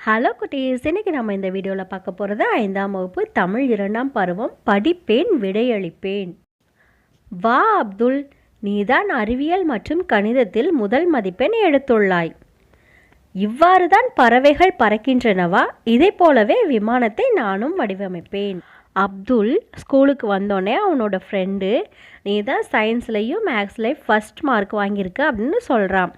Hello குட்டீஸ் இன்றைக்கி நம்ம இந்த வீடியோவில் பார்க்க போகிறது ஐந்தாம் வகுப்பு தமிழ் இரண்டாம் பருவம் படிப்பேன் விடையளிப்பேன். வா அப்துல் நீதான் அறிவியல் மற்றும் கணிதத்தில் முதல் மதிப்பெண் எடுத்துள்ளாய். இவ்வாறு தான் பறவைகள் பறக்கின்றனவா? இதை போலவே விமானத்தை நானும் வடிவமைப்பேன். அப்துல் ஸ்கூலுக்கு வந்தோடனே அவனோட ஃப்ரெண்டு நீ தான் சயின்ஸ்லேயும் மேக்ஸ்லேயும் ஃபஸ்ட் மார்க் வாங்கியிருக்க அப்படின்னு சொல்கிறான்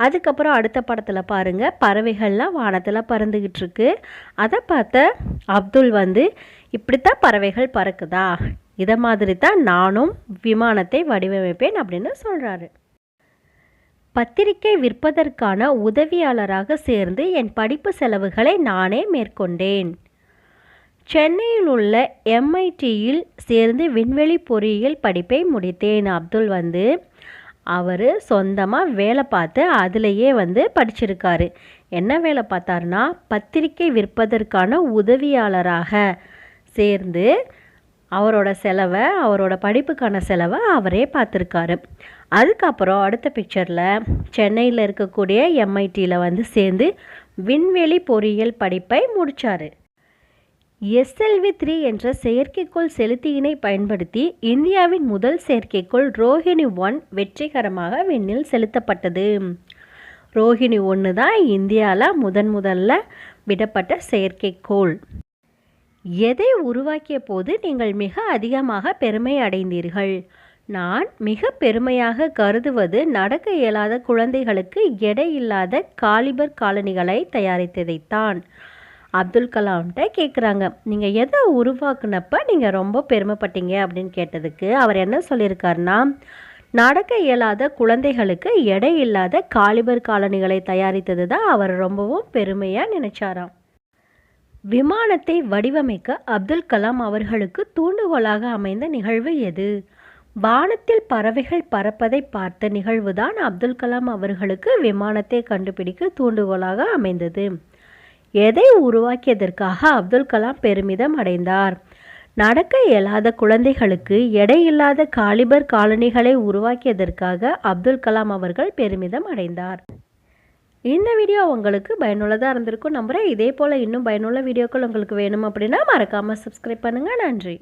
அதுக்கப்புறம் அடுத்த படத்தில் பாருங்கள் பறவைகள்லாம் வானத்தில் பறந்துக்கிட்டு இருக்கு அதை பார்த்த அப்துல் வந்து இப்படித்தான் பறவைகள் பறக்குதா? இதை மாதிரி தான் நானும் விமானத்தை வடிவமைப்பேன் அப்படின்னு சொல்கிறாரு பத்திரிகை விற்பதற்கான உதவியாளராக சேர்ந்து என் படிப்பு செலவுகளை நானே மேற்கொண்டேன். சென்னையில் உள்ள எம்ஐடியில் சேர்ந்து விண்வெளி பொறியியல் படிப்பை முடித்தேன் அப்துல் வந்து. அவர் சொந்தமாக வேலை பார்த்து அதிலேயே வந்து படிச்சிருக்காரு. என்ன வேலை பார்த்தாருன்னா பத்திரிக்கை விற்பதற்கான உதவியாளராக சேர்ந்து அவரோட செலவை அவரோட படிப்புக்கான செலவை அவரே பார்த்துருக்காரு. அதுக்கப்புறம் அடுத்த பிக்சரில் சென்னையில் இருக்கக்கூடிய எம்ஐடியில் வந்து சேர்ந்து விண்வெளி பொறியியல் படிப்பை முடித்தார் எஸ்எல்வி த்ரீ என்ற செயற்கைக்கோள் செலுத்தியினை பயன்படுத்தி இந்தியாவின் முதல் செயற்கைக்கோள் ரோஹிணி ஒன் வெற்றிகரமாக விண்ணில் செலுத்தப்பட்டது. ரோஹிணி ஒன்று தான் இந்தியாவில் முதன் முதல்ல விடப்பட்ட செயற்கைக்கோள். எதை உருவாக்கிய போது நீங்கள் மிக அதிகமாக பெருமை அடைந்தீர்கள்? நான் மிக பெருமையாக கருதுவது நடக்க இயலாத குழந்தைகளுக்கு எடை இல்லாத காலிபர் காலணிகளை தயாரித்ததைத்தான். அப்துல் கலாம்கிட்ட கேட்குறாங்க நீங்கள் எதை உருவாக்குனப்ப நீங்கள் ரொம்ப பெருமைப்பட்டீங்க? அப்படின்னு கேட்டதுக்கு அவர் என்ன சொல்லியிருக்காருன்னா நடக்க இயலாத குழந்தைகளுக்கு எடை இல்லாத காலிபர் காலணிகளை தயாரித்தது தான் அவர் ரொம்பவும் பெருமையாக நினைச்சாராம். விமானத்தை வடிவமைக்க அப்துல் கலாம் அவர்களுக்கு தூண்டுகோலாக அமைந்த நிகழ்வு எது? வானத்தில் பறவைகள் பறப்பதை பார்த்த நிகழ்வுதான் அப்துல் கலாம் அவர்களுக்கு விமானத்தை கண்டுபிடிக்க தூண்டுகோலாக அமைந்தது. எதை உருவாக்கியதற்காக அப்துல் கலாம் பெருமிதம் அடைந்தார்? நடக்க இயலாத குழந்தைகளுக்கு எடையில்லாத காலிபர் காலனிகளை உருவாக்கியதற்காக அப்துல் கலாம் அவர்கள் பெருமிதம் அடைந்தார். இந்த வீடியோ உங்களுக்கு பயனுள்ளதாக இருந்திருக்கும் நம்புகிறேன் இதே போல் இன்னும் பயனுள்ள வீடியோக்கள் உங்களுக்கு வேணும் அப்படின்னா மறக்காமல் சப்ஸ்கிரைப் பண்ணுங்கள் நன்றி.